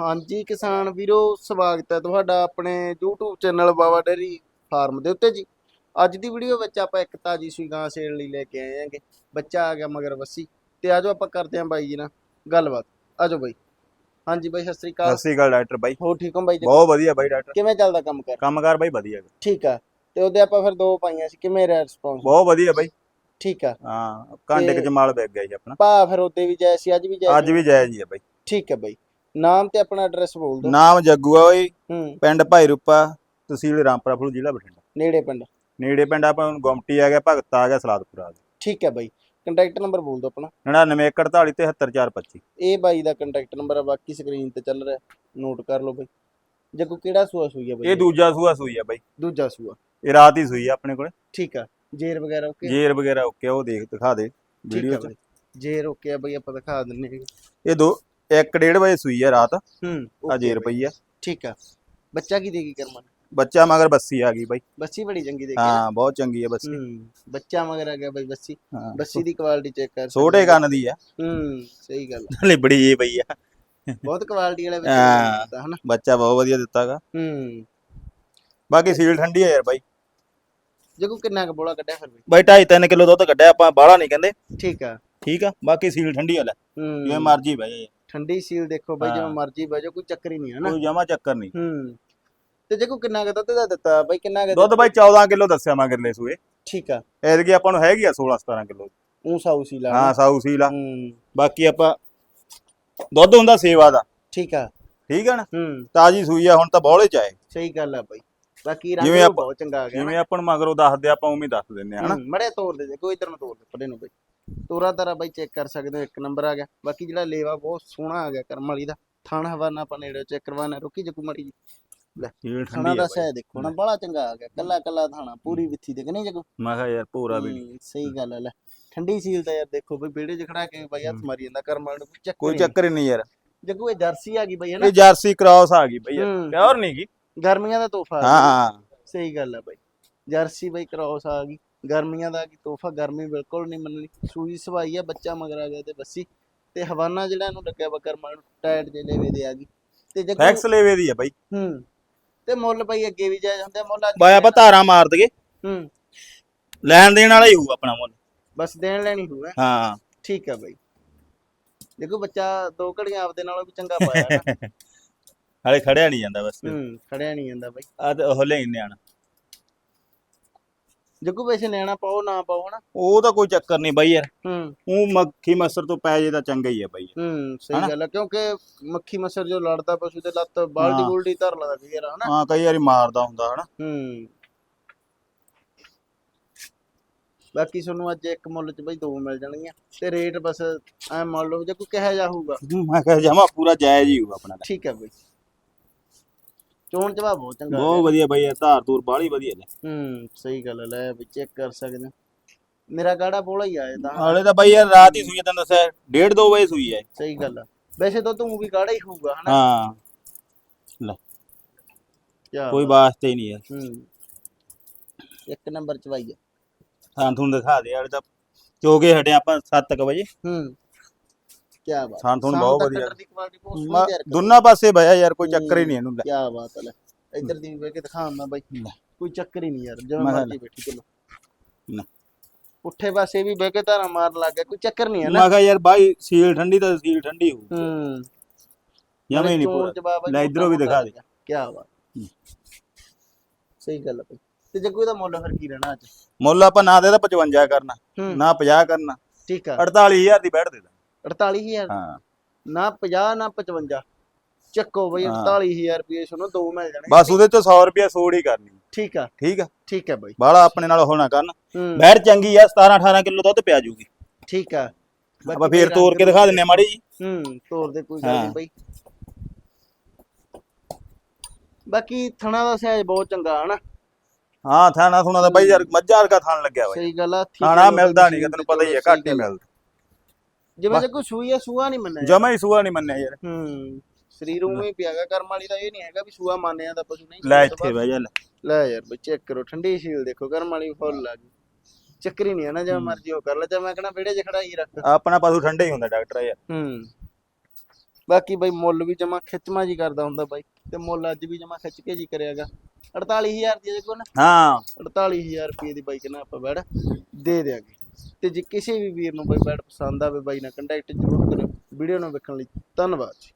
ਹਾਂਜੀ ਕਿਸਾਨ ਵੀਰੋ ਸਵਾਗਤ ਹੈ ਤੁਹਾਡਾ ਆਪਣੇ YouTube channel Baba dairy farm ਦੇ ਉੱਤੇ ਜੀ। ਅੱਜ ਦੀ ਵੀਡੀਓ ਵਿੱਚ ਆਪਾਂ ਇੱਕ ਤਾਜੀ ਸੂਈ ਗਾਂ ਸੇਲ ਲਈ ਲੈ ਕੇ ਆਏ ਆਂਗੇ ਬੱਚਾ ਆ ਗਿਆ ਮਗਰ ਵੱਸੀ। ਤੇ ਆਜੋ ਆਪਾਂ ਕਰਦੇ ਆਂ ਬਾਈ ਜੀ ਨਾਲ ਗੱਲਬਾਤ। ਆਜੋ ਬਾਈ। ਹਾਂਜੀ ਬਾਈ ਸਤਿ ਸ੍ਰੀ ਅਕਾਲ। ਸਤਿ ਸ਼੍ਰੀ ਅਕਾਲ ਡਾਕਟਰ ਬਾਈ। ਹੋ ਠੀਕ ਹੋ ਬਾਈ ਜੀ? ਬਹੁਤ ਵਧੀਆ ਬਾਈ ਡਾਕਟਰ। ਕਿਵੇਂ ਚੱਲਦਾ ਕੰਮ ਕਰ? ਕੰਮਕਾਰ ਬਾਈ ਵਧੀਆ। ਠੀਕ ਆ। ਤੇ ਉਹਦੇ ਆਪਾਂ ਫਿਰ ਦੋ ਪਾਈਆਂ ਸੀ। ਕਿਵੇਂ ਰਿਹਾ ਰਿਸਪੌਂਸ ਬਹੁਤ ਵਧੀਆ ਬਾਈ। ਠੀਕ ਆ। ਹਾਂ ਘੰਟੇ ਕੁ ਤੇ- ਚ ਮਾਲ ਵਿਕ ਗਿਆ ਜੀ ਆਪਣਾ। ਭਾ ਫਿਰ ਉਹਦੇ ਵੀ ਜਾਇ ਸੀ ਅੱਜ ਵੀ ਜਾਇ ਅੱਜ ਵੀ ਜਾਇਜ਼ ਹੀ ਆ ਬਾਈ। ਠੀਕ ਹੈ ਬਾਈ। ਨਾਮ ਤੇ ਆਪਣਾ ਐਡਰੈਸ ਬੋਲ ਦਿਓ। ਨਾਮ ਜੱਗੂ ਆ ਓਏ ਹੂੰ। ਪਿੰਡ ਭਾਈ ਰੂਪਾ ਤਹਿਸੀਲ ਰਾਮਪੁਰਾ ਫੁੱਲ ਜ਼ਿਲ੍ਹਾ ਬਠਿੰਡਾ। ਨੇੜੇ ਪਿੰਡ। ਨੇੜੇ ਪਿੰਡ ਆਪਾਂ ਨੂੰ ਗੁਮਟੀ ਆ ਗਿਆ ਭਗਤ ਆ ਗਿਆ ਸਲਾਦਪੁਰ ਆ ਗਿਆ। ਠੀਕ ਹੈ ਬਾਈ। ਕੰਟੈਕਟ ਨੰਬਰ ਬੋਲ ਦਿਓ ਆਪਣਾ। 99 78425 ਇਹ ਬਾਈ ਦਾ ਕੰਟੈਕਟ ਨੰਬਰ ਆ ਬਾਕੀ ਸਕਰੀਨ ਤੇ ਚੱਲ ਰਿਹਾ। ਨੋਟ ਕਰ ਲਓ ਬਾਈ। ਜੱਗੂ ਕਿਹੜਾ ਸੂਆ ਸੂਈ ਆ ਬਾਈ? ਇਹ ਦੂਜਾ ਸੂਆ ਸੂਈ ਆ ਬਾਈ। ਦੂਜਾ ਸੂਆ। ਇਹ ਰਾਤ ਹੀ ਸੂਈ ਆ ਆਪਣੇ ਕੋਲੇ। ਠੀਕ ਆ। ਜੇਰ ਵਗੈਰਾ ਓਕੇ ਜੇਰ ਵਗੈਰਾ ਓਕੇ ਉਹ ਦੇਖ ਦਿਖਾ ਦੇ ਵੀਡੀਓ ਚ। ਜੇਰ ਓਕੇ ਆ ਬਾਈ ਆਪਾਂ ਦਿਖਾ ਦਿੰਨੇ ਇਹ ਦੋ 1:30 ਵਜੇ ਸੂਈ ਆ ਰਾਤ। ਹੂੰ ਆ okay ਜੇਰ ਬਾਈ, ਪਈ ਆ ਠੀਕ ਆ। ਬੱਚਾ ਕੀ ਦੇਗੀ ਕਰਮਨ ਬੱਚਾ ਮਗਰ ਬੱਸੀ ਆ ਗਈ ਬਾਈ। ਬੱਸੀ ਬੜੀ ਚੰਗੀ ਦੇਗੀ ਹਾਂ ਬਹੁਤ ਚੰਗੀ ਆ ਬੱਸੀ। ਹੂੰ ਬੱਚਾ ਮਗਰ ਆ ਗਿਆ ਬਾਈ ਬੱਸੀ। ਹਾਂ ਬੱਸੀ ਦੀ ਕੁਆਲਿਟੀ ਚੈੱਕ ਕਰ। ਛੋਟੇ ਕੰਨ ਦੀ ਆ। ਹੂੰ ਸਹੀ ਗੱਲ ਆ। ਲਿਬੜੀ ਜੀ ਪਈ ਆ। ਬਹੁਤ ਕੁਆਲਿਟੀ ਵਾਲਾ ਹਾਂ। ਬੱਚਾ ਦਿੱਤਾ ਹਨਾ? ਬੱਚਾ ਬਹੁਤ ਵਧੀਆ ਦਿੱਤਾਗਾ। ਹੂੰ। ਬਾਕੀ ਸੀਲ ਠੰਡੀ ਆ ਯਾਰ ਬਾਈ। ਜੱਗੂ ਕਿੰਨਾ ਕੁ ਬੋਲਾ ਕੱਢਿਆ ਫਿਰ ਬਾਈ 2.5 3 ਕਿਲੋ ਦੁੱਧ ਕੱਢਿਆ ਆਪਾਂ ਬਾਹਲਾ ਨਹੀਂ ਕਹਿੰਦੇ। ਠੀਕ ਆ। ਠੀਕ ਆ ਬਾਕੀ ਸੀਲ ਠੰਡੀ ਆ ਲੈ। ਜਿਵੇਂ ਹੂੰ ਮਰਜ਼ੀ ਬਹਿ ਠੰਡੀ ਸੀਲ ਦੇਖੋ ਬਾਈ ਜਿਵੇਂ। ਮਰਜ਼ੀ ਬਹਿ ਕੋਈ ਚੱਕਰ ਹੀ ਨਹੀਂ ਹੈ ਨਾ। ਕੋਈ ਜਮਾ ਚੱਕਰ ਨਹੀਂ। ਹੂੰ। ਤੇ ਜੱਗੂ ਕਿੰਨਾ ਕੁ ਦੁੱਧ ਦਾ ਦਿੱਤਾ ਬਾਈ ਕਿੰਨਾ ਕੁ ਦੁੱਧ ਬਾਈ 14 ਕਿਲੋ ਦੱਸਿਆ ਮਗਰਲੇ ਸੂਏ। ਠੀਕ ਆ। ਐਤਕੀ ਆਪਾਂ ਨੂੰ ਹੈਗੀ ਆ 16 17 ਕਿਲੋ। ਉਹ ਸਾਊ ਸੀ ਲਾ ਹਾਂ ਸਾਊ ਸੀਲ ਬਾਕੀ ਆਪਾਂ ਦੁੱਧ ਹੁੰਦਾ ਸੇਵਾ ਦਾ। ਠੀਕ ਆ। ਠੀਕ ਆ ਨਾ? ਹੂੰ। ਤਾਜੀ ਸੂਈ ਆ ਹੁਣ ਤਾਂ ਬੌਲੇ ਚ ਆਏ ਸਹੀ ਗੱਲ ਆ ਬਾਈ। ਬਾਕੀ ਰੰਗ ਬਹੁਤ ਚੰਗਾ ਆ ਗਿਆ ਜਿਵੇਂ ਆਪਾਂ ਮਗਰੋਂ ਦੱਸਦੇ ਆਪਾਂ ਉਵੇਂ ਦੱਸ ਦਿੰਦੇ ਆ ਹਨਾ? ਮੜੇ ਤੋੜ ਦੇ ਕੋਈ ਇਧਰ ਨੂੰ ਤੋੜ ਦੇ ਪਰੇ ਨੂੰ ਬਾਈ। ਤੋਰਾ ਤਾਰਾ ਬਾਈ ਚੈੱਕ ਕਰ ਸਕਦੇ ਹੋ ਇੱਕ ਨੰਬਰ ਆ ਗਿਆ। ਬਾਕੀ ਜਿਹੜਾ ਲੇਵਾ ਬਹੁਤ ਸੋਹਣਾ ਆ ਗਿਆ ਕਰਮ ਵਾਲੀ ਦਾ ਥਣ ਹਵਾਨਾ ਆਪਾਂ ਨੇੜੇ ਚੈੱਕ ਕਰਵਾਣਾ ਰੁਕੀ ਜੱਗੂ ਮੜੀ ਜੀ। ਥਾਣਾ ਠੰਡੀ ਦਾ ਆ ਸਹਿ ਦੇਖੋ ਨਾ ਬੜਾ ਚੰਗਾ ਆ ਗਿਆ ਕੱਲਾ ਕੱਲਾ ਥਾਣਾ ਪੂਰੀ ਵਿੱਥੀ ਦੇ ਕਿ ਨਹੀਂ ਜੱਗੂ? ਮੈਂ ਕਿਹਾ ਯਾਰ ਪੂਰਾ ਵੀ ਨੀ। ਹੂੰ, ਸਹੀ ਗੱਲ ਲੈ ਠੰਡੀ ਸੀਲ ਤਾਂ ਯਾਰ ਦੇਖੋ ਬਈ ਵਿਹੜੇ 'ਚ ਖੜਾ ਕੇ ਬਾਈ ਹੱਥ। ਮਾਰੀ ਜਾਂਦਾ ਕਰਮ ਵਾਲੇ ਨੂੰ ਕੋਈ ਚੱਕਰ ਕੋਈ। ਚੱਕਰ ਹੀ ਨਹੀਂ ਯਾਰ। ਜੱਗੂ ਇਹ ਜਰਸੀ ਆ ਗਈ ਬਈ ਹੈ ਨਾ? ਇਹ ਜਰਸੀ ਕ੍ਰਾਸ ਆ ਗਈ ਬਈ ਯਾਰ ਹੂੰ। ਪਿਓਰ ਨਹੀਂ ਗੀ। ਗਰਮੀਆਂ ਦਾ ਤੋਹਫਾ ਆ ਗਿਆ। ਹਾਂ। ਸਹੀ ਗੱਲ ਹੈ ਬਾਈ। ਜਰਸੀ ਬਈ ਕ੍ਰੋਸ ਆ ਗਈ। ਗਰਮੀਆਂ ਦਾ ਕੀ ਤੋਹਫਾ? ਗਰਮੀ ਬਿਲਕੁਲ ਨਹੀਂ ਮੰਨਣੀ। ਸੂਈ ਸਵਾਈ ਆ ਬੱਚਾ ਮਗਰ ਆ ਗਿਆ ਤੇ ਬੱਸੀ। ਤੇ ਹਵਾਨਾ ਜਿਹੜਾ ਇਹਨੂੰ ਲੱਗਿਆ ਵਾ ਕਰਮਾਂ ਨੂੰ ਟਾਇਟ ਜੇ ਲੈਵੇ ਦੇ ਆ ਗਈ। ਤੇ ਜੱਗੂ ਫੈਕਸ ਲੈਵੇ ਦੀ ਆ ਬਾਈ। ਹੂੰ। ਤੇ ਮੁੱਲ ਬਾਈ ਅੱਗੇ ਵੀ ਜਾਇਜ਼ ਹੁੰਦੇ ਮੁੱਲ ਅੱਜ ਬਾਈ ਆਪਾਂ ਧਾਰਾਂ ਮਾਰ ਦਗੇ ਹੂੰ। ਲੈਣ ਦੇਣ ਵਾਲਾ ਹੀ ਹੋਊ ਆਪਣਾ ਮੁੱਲ। ਬਸ ਦੇਣ ਲੈਣੀ ਹੋਊ ਹਾਂ। ਠੀਕ ਆ ਬਾਈ। ਦੇਖੋ ਬੱਚਾ ਦੋ ਘੜੀਆਂ ਆਪਦੇ ਨਾਲੋਂ ਵੀ ਚੰਗਾ ਪਾਇਆ ਨਾ। ਹਲੇ ਖੜਿਆ ਨਹੀਂ ਜਾਂਦਾ ਬਸ। ਹੂੰ ਖੜਿਆ ਨਹੀਂ ਜਾਂਦਾ ਬਾਈ। ਆ ਤੇ ਉਹ ਨਿਆਣਾ ਜੱਗੂ ਵੈਸੇ ਲੈਣਾ ਪਾਓ ਨਾ ਪਾਓ ਨਾ ਉਹ ਤਾਂ ਕੋਈ ਚੱਕਰ ਨਹੀਂ ਬਾਈ ਯਾਰ। ਹੂੰ। ਉਹ ਮੱਖੀ ਮਸਰ ਤੋਂ ਪੈ ਜੇ ਤਾਂ ਚੰਗਾ ਹੀ ਆ ਬਾਈ ਹੂੰ ਸਹੀ ਹਨਾ? ਗੱਲ ਹੈ ਕਿਉਂਕਿ ਮੱਖੀ ਮੱਛਰ ਜੋ ਲੜਦਾ ਪਸ਼ੂ ਤੇ ਲੱਤ ਬਾਲਟੀ। ਬੁਲਟੀ ਧਰ ਲਦਾ ਫੇਰ ਹਨਾ? ਹਾਂ ਕਈ ਵਾਰੀ ਮਾਰਦਾ ਹੁੰਦਾ ਹਨਾ? ਹੂੰ। ਬਾਕੀ ਤੁਹਾਨੂੰ ਅੱਜ ਇੱਕ ਮੁੱਲ ਚ ਬਈ ਦੋ ਮਿਲ ਜਾਣਗੀਆਂ ਤੇ ਰੇਟ ਬਸ ਐ ਮੰਨ ਲਓ ਜੇ ਕੋਈ ਕਿਹਾ ਜਾ ਹੋਊਗਾ? ਮੈਂ ਕਿਹਾ ਜਮਾ ਪੂਰਾ ਜਾਇਜ਼ ਹੀ ਹੋਊ ਆਪਣਾ ਤਾਂ। ਠੀਕ ਹੈ ਬਈ। ਚੋਣ ਜਵਾਬ ਬਹੁਤ ਚੰਗਾ ਬਹੁਤ ਵਧੀਆ ਬਾਈ ਧਾਰ ਧੂਰ ਬਾਹਲੀ ਵਧੀਆ ਨੇ। ਹੂੰ ਸਹੀ ਗੱਲ ਹੈ ਲੈ ਵੀ ਚੈੱਕ ਕਰ ਸਕਦੇ ਹੋ। ਮੇਰਾ ਗਾੜਾ ਬੋਲਾ ਹੀ ਆਇਆ ਤਾਂ। ਹਾਲੇ ਤਾਂ ਬਾਈ ਯਾਰ ਰਾਤ ਹੀ ਸੂਈ ਤੈਨੂੰ ਦੱਸਿਆ ਡੇਢ ਦੋ ਵਜੇ ਸੂਈ ਹੈ ਸਹੀ ਗੱਲ ਆ। ਵੈਸੇ ਤਾਂ ਤੂੰ ਵੀ ਗਾੜਾ ਹੀ ਹੋਊਗਾ ਹਨਾ? ਹਾਂ। ਕਿਆ ਕੋਈ। ਵਾਸਤੇ ਹੀ ਨਹੀਂ ਯਾਰ। ਹੂੰ। ਇੱਕ ਨੰਬਰ ਚਵਾਈ ਆ। ਥਾਂ ਤੁਹਾਨੂੰ ਦਿਖਾ ਦੇ ਯਾਰ ਤਾਂ ਚੋਗੇ ਹਟੇ ਆਪਾਂ 7 ਵਜੇ। ਹੂੰ। ਕੀ ਬਾਤ ਤੁਹਾਨੂੰ ਬਹੁਤ ਵਧੀਆ। ਦੀ ਕੁਆਲਿਟੀ ਬਹੁਤ ਸੋਹਣੀ ਮੈਂ ਤਿਆਰ ਕਰੀ। ਦੋਨਾਂ ਪਾਸੇ ਬਹਿਆ ਯਾਰ ਕੋਈ ਚੱਕਰ ਹੀ ਨਹੀਂ ਇਹਨੂੰ ਲੈ। ਕਿਆ ਬਾਤ ਹੈ ਲੈ। ਇੱਧਰ ਦੀ ਵੇਖ ਕੇ ਦਿਖਾਉਂ ਮੈਂ ਬਾਈ। ਕੋਈ ਚੱਕਰ ਹੀ ਨਹੀਂ ਯਾਰ ਜਿਵੇਂ ਮਰਜ਼ੀ ਬੈਠੀ ਚਲੋ। ਲੈ। ਪੁੱਠੇ ਪਾਸੇ ਵੀ ਬਹਿ ਕੇ ਧਾਰਾ ਮਾਰਨ ਲੱਗ ਗਿਆ ਕੋਈ ਚੱਕਰ ਨਹੀਂ ਹੈ ਨਾ। ਮੈਂ ਕਿਹਾ ਯਾਰ ਬਾਈ ਸੀਲ ਠੰਡੀ ਤਾਂ ਸੀਲ ਠੰਡੀ ਹੋਊ। ਹੂੰ। ਜਮੇ ਨਹੀਂ ਪੂਰਾ। ਲੈ ਇੱਧਰੋਂ ਵੀ ਦਿਖਾ ਦੇ। ਕੀ ਬਾਤ। ਸਹੀ ਗੱਲ ਹੈ ਤੇ ਜੇ ਕੋਈ ਦਾ ਮੁੱਲ ਫਿਰ ਕੀ ਰਹਿਣਾ ਅੱਜ? ਮੁੱਲ ਆਪਾਂ ਨਾ ਦੇ ਤਾਂ 55 ਕਰਨਾ ਹੂੰ। ਨਾ 50 ਕਰਨਾ। ਠੀਕ ਆ। 48000 ਦੀ ਬੈਠ ਦੇ ਦਾਂ 48000 ਹਾਂ। ਨਾ 50 ਨਾ 55 ਚੱਕੋ ਬਈ ਹਾਂ। 48000 ਰੁਪਏ ਸੁਣੋ ਦੋ ਮਿਲ ਜਾਣਗੇ ਬਸ ਉਹਦੇ ਤੋਂ 100 ਰੁਪਿਆ ਸੋੜ ਹੀ ਕਰਨੀ। ਠੀਕ ਆ। ਠੀਕ ਆ? ਠੀਕ ਆ ਬਾਈ। ਬਾਹਲਾ ਆਪਣੇ ਨਾਲ ਹੋਣਾ ਕਰਨ। ਹੂੰ। ਬੈਠ ਚੰਗੀ ਆ 17 18 ਕਿਲੋ ਦੁੱਧ ਪਿਆ ਜੂਗੀ। ਠੀਕ ਆ। ਆਪਾਂ ਬਾਕੀ ਫੇਰ ਬਈ ਤੋੜ ਕੇ ਰੰਗ ਦਿਖਾ ਦਿੰਨੇ ਆ ਮਾੜੀ ਜੀ ਹੂੰ ਤੋੜ ਦੇ ਕੋਈ ਗੱਲ ਨਹੀਂ ਹਾਂ। ਬਈ। ਬਾਕੀ ਥਣਾ ਦਾ ਸਾਈਜ਼ ਬਹੁਤ ਚੰਗਾ ਹਨਾ ਹਾਂ ਥਾਣਾ ਥੁਣਾ ਦਾ ਬਾਈ ਯਾਰ ਮੱਝਾਂ ਵਰਗਾ ਥਾਣ ਲੱਗਿਆ ਬਾਈ ਸਹੀ ਗੱਲ ਆ ਥਾਣਾ ਮਿਲਦਾ ਨਹੀਂ ਤੈਨੂੰ ਪਤਾ ਹੀ ਹੈ ਘੱਟ ਹੀ। ਮਿਲਦਾ। ਜਿਵੇਂ ਜੇ ਕੋਈ ਸੂਈ ਆ ਸੂਆ ਨਹੀਂ ਮੰਨਿਆ ਜਮਾ ਹੀ ਸੂਆ ਨਹੀਂ ਮੰਨਿਆ ਯਾਰ। ਹੂੰ ਸਰੀਰ ਉਵੇਂ ਹੀ ਪਿਆਗਾ ਕਰਮ ਵਾਲੀ ਦਾ ਇਹ ਨਹੀਂ ਹੈਗਾ ਵੀ ਸੂਆ ਮੰਨਿਆ ਦਾ ਪਸ਼ੂ ਨਹੀਂ ਲੈ ਤੋਂ ਇੱਥੇ ਬਹਿ ਜਾ ਲੈ। ਯਾਰ ਬਈ ਚੈੱਕ ਕਰੋ ਠੰਡੀ ਸ਼ੀਲ ਦੇਖੋ ਕਰਮ ਵਾਲੀ ਫੁੱਲ ਆ ਗਈ। ਚੱਕਰੀ ਨਹੀਂ ਹੈ ਨਾ ਜਿਵੇਂ। ਮਰਜ਼ੀ ਉਹ ਕਰ ਲੈ ਮੈਂ ਕਹਣਾ ਵਿਹੜੇ 'ਚ ਖੜਾ ਹੀ ਰੱਖ। ਆਪਣਾ ਪਸ਼ੂ ਠੰਡੇ ਹੀ ਹੁੰਦਾ ਡਾਕਟਰ ਯਾਰ। ਹੂੰ। ਬਾਕੀ ਬਾਈ ਮੁੱਲ ਵੀ ਜਮਾ ਖਿੱਚਮਾ ਜੀ ਕਰਦਾ ਹੁੰਦਾ ਬਾਈ ਤੇ ਮੁੱਲ ਅੱਜ ਵੀ ਜਮਾ ਖਿੱਚ ਕੇ ਜੀ ਕਰਿਆਗਾ 48000 ਦੀ ਜੇ ਕੋਲ ਹਾਂ। 48000 ਰੁਪਏ ਦੀ ਬਾਈਕ ਨਾ ਆਪਾਂ ਬੈੜ ਦੇ ਦਿਆਂਗੇ। ਤੇ ਜੇ ਕਿਸੇ ਵੀ ਵੀਰ ਨੂੰ ਬਾਈ ਬੈੜ ਪਸੰਦ ਆਵੇ ਬਾਈ ਨਾਲ ਕੰਟੈਕਟ ਜ਼ਰੂਰ ਕਰਿਓ। ਵੀਡੀਓ ਨੂੰ ਵੇਖਣ ਲਈ ਧੰਨਵਾਦ ਜੀ।